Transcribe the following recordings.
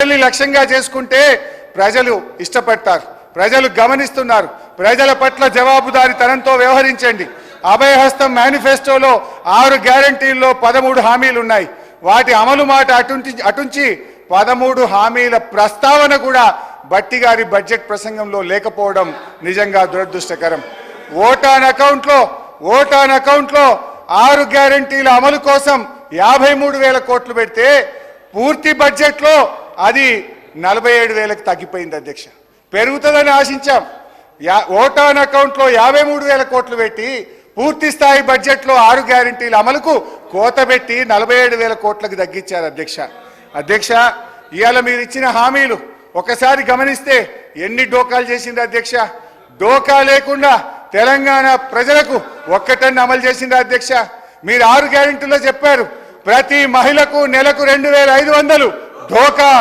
ప్రజల్ని లక్ష్యంగా చేసుకుంటే ప్రజలు ఇష్టపడతారు ప్రజలు గమనిస్తున్నారు. ప్రజల పట్ల జవాబుదారీతనంతో వ్యవహరించండి. అభయహస్తం మేనిఫెస్టోలో ఆరు గ్యారంటీల్లో పదమూడు హామీలు ఉన్నాయి వాటి అమలు మాట అటుంచి అటుంచి పదమూడు హామీల ప్రస్తావన కూడా బట్టి గారి బడ్జెట్ ప్రసంగంలో లేకపోవడం నిజంగా దురదృష్టకరం. ఓటాన్ అకౌంట్లో ఓటాన్ అకౌంట్లో ఆరు గ్యారంటీల అమలు కోసం యాభై మూడు వేల కోట్లు పెడితే పూర్తి బడ్జెట్లో అది నలభై ఏడు వేలకు తగ్గిపోయింది అధ్యక్ష. పెరుగుతుందని ఆశించాం. యా ఓటాన్ అకౌంట్లో యాభై మూడు వేల కోట్లు పెట్టి పూర్తి స్థాయి బడ్జెట్లో ఆరు గ్యారంటీల అమలుకు కోత పెట్టి నలభై ఏడు వేల కోట్లకు తగ్గించారు అధ్యక్ష. అధ్యక్ష ఇవాళ మీరు ఇచ్చిన హామీలు ఒకసారి గమనిస్తే ఎన్ని డోకాలు చేసింది అధ్యక్ష? డోకా లేకుండా తెలంగాణ ప్రజలకు ఒక్కటన్ను అమలు చేసింది అధ్యక్ష. మీరు ఆరు గ్యారెంటీలో చెప్పారు. ప్రతి మహిళకు నెలకు రెండు వేల ఐదు వందలు ఢోకా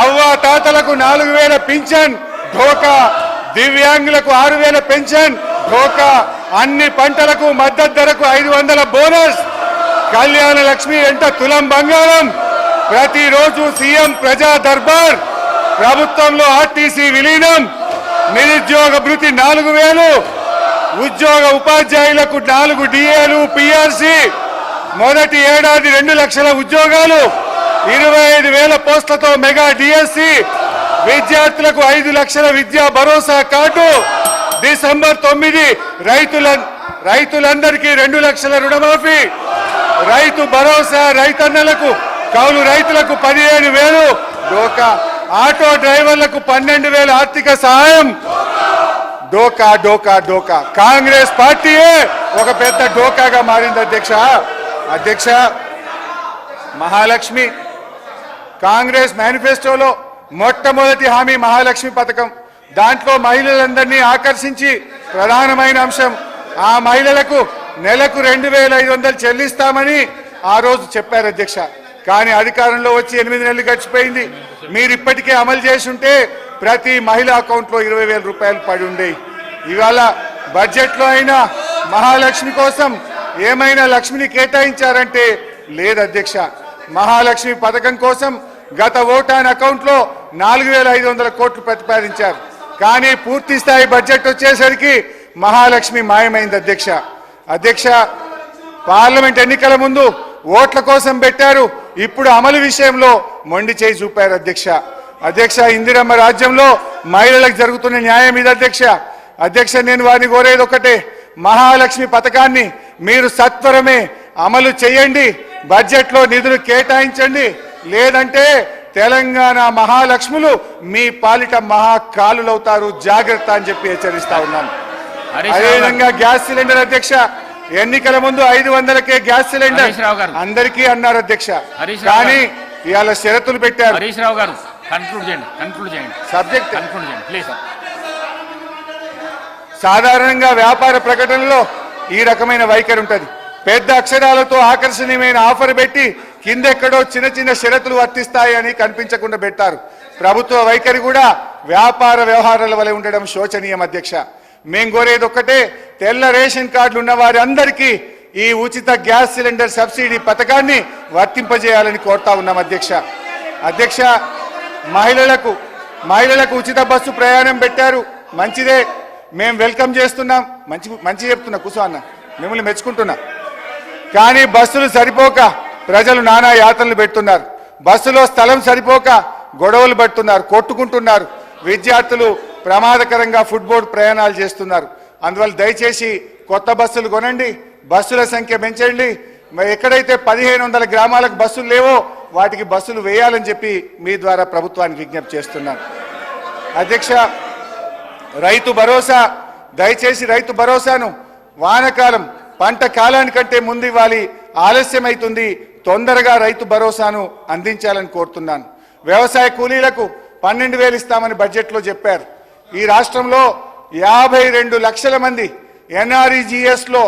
అవ్వ తాతలకు నాలుగు వేల పింఛన్ ఢోకా దివ్యాంగులకు ఆరు వేల పెన్షన్ ఢోకా అన్ని పంటలకు మద్దతు ధరకు ఐదు వందల బోనస్. కళ్యాణ లక్ష్మి ఎంత తులం బంగారం. ప్రతిరోజు సీఎం ప్రజా దర్బార్. ప్రభుత్వంలో ఆర్టీసీ విలీనం. నిరుద్యోగ భృతి నాలుగు వేలు. ఉద్యోగ ఉపాధ్యాయులకు నాలుగు డిఏలు పిఆర్సి. మొదటి ఏడాది రెండు లక్షల ఉద్యోగాలు. ఇరవై ఐదు వేల పోస్టులతో మెగా డిఎస్సి విద్యార్థులకు ఐదు లక్షల విద్యా భరోసా కార్డు. డిసెంబర్ తొమ్మిది రైతుల రైతులందరికీ రెండు లక్షల రుణమాఫీ. రైతు భరోసా రైతన్నలకు కౌలు రైతులకు పదిహేను వేలు. డోకా ఆటో డ్రైవర్లకు పన్నెండు వేల ఆర్థిక సహాయం. డోకా డోకా డోకా. కాంగ్రెస్ పార్టీయే ఒక పెద్ద డోకాగా మారింది అధ్యక్ష. అధ్యక్ష మహాలక్ష్మి. కాంగ్రెస్ మేనిఫెస్టోలో మొట్టమొదటి హామీ మహాలక్ష్మి పథకం. దాంట్లో మహిళలందరినీ ఆకర్షించి ప్రధానమైన అంశం ఆ మహిళలకు నెలకు రెండు వేల ఐదు వందలు చెల్లిస్తామని ఆ రోజు చెప్పారు అధ్యక్ష. కానీ అధికారంలో వచ్చి ఎనిమిది నెలలు గడిచిపోయింది. మీరు ఇప్పటికే అమలు చేసి ఉంటే ప్రతి మహిళ అకౌంట్లో ఇరవై వేల రూపాయలు పడి ఉండేవి ఇవాళ బడ్జెట్లో అయినా మహాలక్ష్మి కోసం ఏమైనా లక్ష్మిని కేటాయించారంటే లేదు అధ్యక్ష. మహాలక్ష్మి పథకం కోసం గత ఓటాన్ అకౌంట్లో నాలుగు వేల ఐదు వందల కోట్లు ప్రతిపాదించారు. కానీ పూర్తి స్థాయి బడ్జెట్ వచ్చేసరికి మహాలక్ష్మి మాయమైంది అధ్యక్ష. అధ్యక్ష పార్లమెంట్ ఎన్నికల ముందు ఓట్ల కోసం పెట్టారు. ఇప్పుడు అమలు విషయంలో మొండి చేయి చూపారు అధ్యక్ష. అధ్యక్ష ఇందిరమ్మ రాజ్యంలో మహిళలకు జరుగుతున్న న్యాయం ఇది అధ్యక్ష. అధ్యక్ష నేను వారిని కోరేది ఒకటే. మహాలక్ష్మి పథకాన్ని మీరు సత్వరమే అమలు చేయండి. బడ్జెట్లో నిధులు కేటాయించండి. లేదంటే తెలంగాణ మహాలక్ష్ములు మీ పాలిట మహాకాలులవుతారు. జాగ్రత్త అని చెప్పి హెచ్చరిస్తా ఉన్నాను. అదేవిధంగా గ్యాస్ సిలిండర్ అధ్యక్ష ఎన్నికల ముందు ఐదు వందలకే గ్యాస్ సిలిండర్. అందరికీ అన్నారు అధ్యక్ష. కానీ ఇవాళ షరతులు పెట్టారు. హరీష్ రావు గారు కన్క్లూడ్ చేయండి కన్క్లూడ్ చేయండి. సబ్జెక్ట్ కన్క్లూడ్ చేయండి ప్లీజ్ సాధారణంగా వ్యాపార ప్రకటనలో ఈ రకమైన వైఖరి ఉంటుంది. పెద్ద అక్షరాలతో ఆకర్షణీయమైన ఆఫర్ పెట్టి కిందెక్కడో చిన్న చిన్న షరతులు వర్తిస్తాయని కనిపించకుండా పెట్టారు. ప్రభుత్వ వైఖరి కూడా వ్యాపార వ్యవహారాల వలె ఉండడం శోచనీయం అధ్యక్ష. మేం కోరేది ఒక్కటే తెల్ల రేషన్ కార్డులు ఉన్న వారందరికీ ఈ ఉచిత గ్యాస్ సిలిండర్ సబ్సిడీ పథకాన్ని వర్తింపజేయాలని కోరుతా ఉన్నాం అధ్యక్ష. అధ్యక్ష మహిళలకు మహిళలకు ఉచిత బస్సు ప్రయాణం పెట్టారు. మంచిదే. మేము వెల్కమ్ చేస్తున్నాం. మంచి మంచి చెప్తున్నా. కుసు అన్న. మిమ్మల్ని మెచ్చుకుంటున్నా. కానీ బస్సులు సరిపోక ప్రజలు నానా యాతనలు పెడుతున్నారు. బస్సులో స్థలం సరిపోక గొడవలు పడుతున్నారు కొట్టుకుంటున్నారు. విద్యార్థులు ప్రమాదకరంగా ఫుట్బోర్డ్ ప్రయాణాలు చేస్తున్నారు. అందువల్ల దయచేసి కొత్త బస్సులు కొనండి బస్సుల సంఖ్య పెంచండి. మరి ఎక్కడైతే పదిహేను వందల గ్రామాలకు బస్సులు లేవో వాటికి బస్సులు వేయాలని చెప్పి మీ ద్వారా ప్రభుత్వానికి విజ్ఞప్తి చేస్తున్నాను. అధ్యక్ష రైతు భరోసా దయచేసి రైతు భరోసాను. వానకాలం పంట కాలానికంటే ముందు ఇవ్వాలి. ఆలస్యమైతుంది. తొందరగా రైతు భరోసాను అందించాలని కోరుతున్నాను. వ్యవసాయ కూలీలకు పన్నెండు వేలు ఇస్తామని బడ్జెట్లో చెప్పారు. ఈ రాష్ట్రంలో యాభై రెండు లక్షల మంది ఎన్ఆర్ఈజిఎస్లో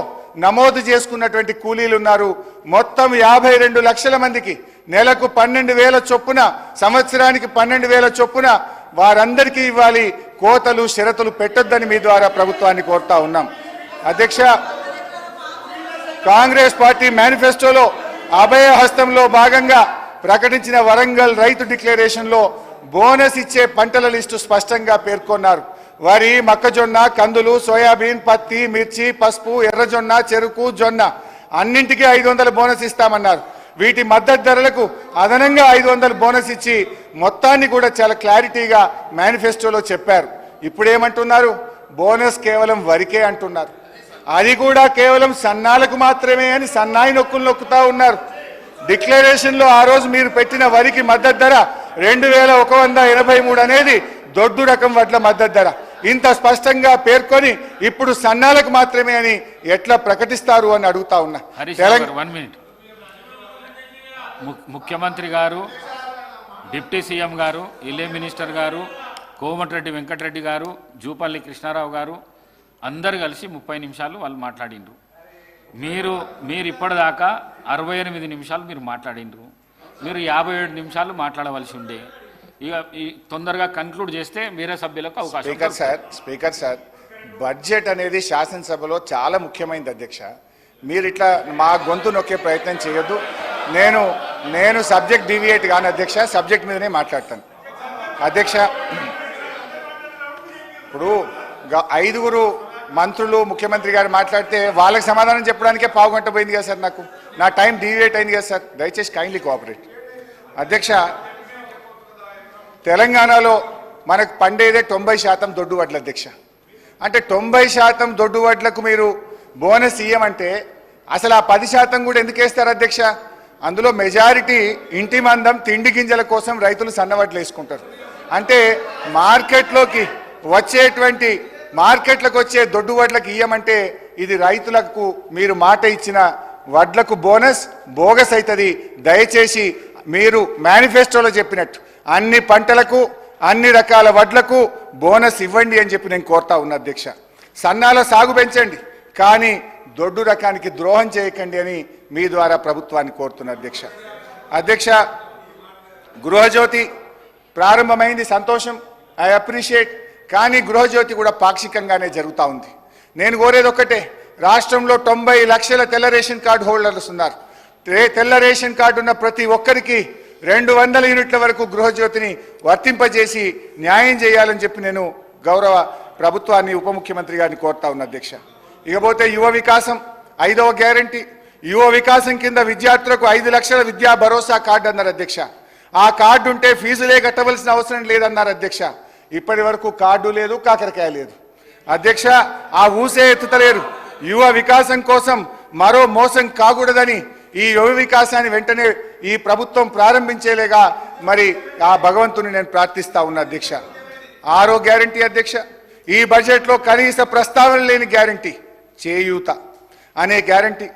నమోదు చేసుకున్నటువంటి కూలీలు ఉన్నారు. మొత్తం యాభై రెండు లక్షల మందికి నెలకు పన్నెండు వేల చొప్పున సంవత్సరానికి పన్నెండు వేల చొప్పున వారందరికీ ఇవ్వాలి. కోతలు షరతులు పెట్టొద్దని మీ ద్వారా ప్రభుత్వాన్ని కోరుతా ఉన్నాం. అధ్యక్ష కాంగ్రెస్ పార్టీ మేనిఫెస్టోలో అభయ హస్తంలో భాగంగా ప్రకటించిన వరంగల్ రైతు డిక్లరేషన్లో బోనస్ ఇచ్చే పంటల లిస్టు స్పష్టంగా పేర్కొన్నారు. వరి మొక్కజొన్న కందులు సోయాబీన్ పత్తి మిర్చి పసుపు ఎర్రజొన్న చెరుకు జొన్న అన్నింటికీ ఐదు వందల బోనస్ ఇస్తామన్నారు. వీటి మద్దతు ధరలకు అదనంగా ఐదు వందల బోనస్ ఇచ్చి మొత్తాన్ని కూడా చాలా క్లారిటీగా మేనిఫెస్టోలో చెప్పారు. ఇప్పుడు ఏమంటున్నారు బోనస్ కేవలం వరికే అంటున్నారు. అది కూడా కేవలం సన్నాలకు మాత్రమే అని సన్నాయి నొక్కులు నొక్కుతా ఉన్నారు. డిక్లరేషన్లో ఆ రోజు మీరు పెట్టిన వరికి మద్దతు ధర రెండు వేల ఒక వంద ఎనభై మూడు అనేది దొడ్డు రకం వడ్ల మద్దతు ధర. ఇంత స్పష్టంగా పేర్కొని ఇప్పుడు సన్నాలకు మాత్రమే అని ఎట్లా ప్రకటిస్తారు అని అడుగుతా ఉన్నా. వన్ మినిట్ ముఖ్యమంత్రి గారు డిప్యూటీ సీఎం గారు ఇల్లే మినిస్టర్ గారు కోమటిరెడ్డి వెంకటరెడ్డి గారు జూపల్లి కృష్ణారావు గారు అందరు కలిసి ముప్పై నిమిషాలు వాళ్ళు మాట్లాడిండ్రు. మీరు మీరు ఇప్పటిదాకా అరవై ఎనిమిది నిమిషాలు మీరు మాట్లాడిండ్రు. మీరు యాభై ఏడు నిమిషాలు మాట్లాడవలసి ఉండే. ఇక ఈ తొందరగా కన్క్లూడ్ చేస్తే వేరే సభ్యులకు అవకాశం speaker sir speaker sir budget అనేది శాసనసభలో చాలా ముఖ్యమైనది అధ్యక్ష. మీరు ఇట్లా మా గొంతు నొక్కే ప్రయత్నం చేయొద్దు. నేను నేను సబ్జెక్ట్ డివియేట్ కాను అధ్యక్ష సబ్జెక్ట్ మీదనే మాట్లాడతాను. అధ్యక్ష ఇప్పుడు ఐదుగురు మంత్రులు ముఖ్యమంత్రి గారు మాట్లాడితే వాళ్ళకి సమాధానం చెప్పడానికే పావు గంట పోయింది కదా సార్ నాకు. నా టైం డీవేట్ అయింది కదా సార్. దయచేసి కైండ్లీ కోఆపరేట్ అధ్యక్ష తెలంగాణలో మనకు పండేదే తొంభై శాతం దొడ్డు వడ్ల అధ్యక్ష. అంటే తొంభై శాతం దొడ్డు వడ్లకు మీరు బోనస్ ఇయ్యమంటే అసలు ఆ పది శాతం కూడా ఎందుకు వేస్తారు అధ్యక్ష? అందులో మెజారిటీ ఇంటి మందం తిండి గింజల కోసం రైతులు సన్నవడ్లు వేసుకుంటారు. అంటే మార్కెట్లోకి వచ్చేటువంటి మార్కెట్లకు వచ్చే దొడ్డు వడ్లకు ఇయ్యమంటే ఇది రైతులకు మీరు మాట ఇచ్చిన వడ్లకు బోనస్ బోగస్ అవుతుంది దయచేసి మీరు మేనిఫెస్టోలో చెప్పినట్టు అన్ని పంటలకు అన్ని రకాల వడ్లకు బోనస్ ఇవ్వండి అని చెప్పి నేను కోరుతా ఉన్నా అధ్యక్ష. సన్నాల సాగు పెంచండి కానీ దొడ్డు రకానికి ద్రోహం చేయకండి అని మీ ద్వారా ప్రభుత్వాన్ని కోరుతున్నా అధ్యక్ష. అధ్యక్ష గృహజ్యోతి ప్రారంభమైంది సంతోషం. ఐ అప్రిషియేట్ కానీ గృహజ్యోతి కూడా పాక్షికంగానే జరుగుతూ ఉంది. నేను కోరేది ఒక్కటే రాష్ట్రంలో తొంభై లక్షల తెల్ల రేషన్ కార్డు హోల్డర్స్ ఉన్నారు. తే- తెల్ల రేషన్ కార్డు ఉన్న ప్రతి ఒక్కరికి రెండు వందల యూనిట్ల వరకు గృహజ్యోతిని వర్తింపజేసి న్యాయం చేయాలని చెప్పి నేను గౌరవ ప్రభుత్వాన్ని ఉప ముఖ్యమంత్రి గారిని కోరుతా ఉన్న అధ్యక్ష. ఇకపోతే యువ వికాసం ఐదవ గ్యారంటీ. యువ వికాసం కింద విద్యార్థులకు ఐదు లక్షల విద్యా భరోసా కార్డు అన్నారు అధ్యక్ష. ఆ కార్డు ఉంటే ఫీజులే కట్టవలసిన అవసరం లేదన్నారు అధ్యక్ష. ఇప్పటి వరకు కార్డు లేదు కాకరకాయ లేదు. అధ్యక్ష ఆ ఊసే ఎత్తుతలేరు. యువ వికాసం కోసం మరో మోసం కాకూడదని ఈ యువ వికాసాన్ని వెంటనే ఈ ప్రభుత్వం ప్రారంభించేలేగా మరి ఆ భగవంతుని నేను ప్రార్థిస్తా ఉన్నా అధ్యక్ష. ఆరో గ్యారంటీ అధ్యక్ష. ఈ బడ్జెట్లో కనీస ప్రస్తావన లేని గ్యారంటీ. చేయూత అనే గ్యారంటీ.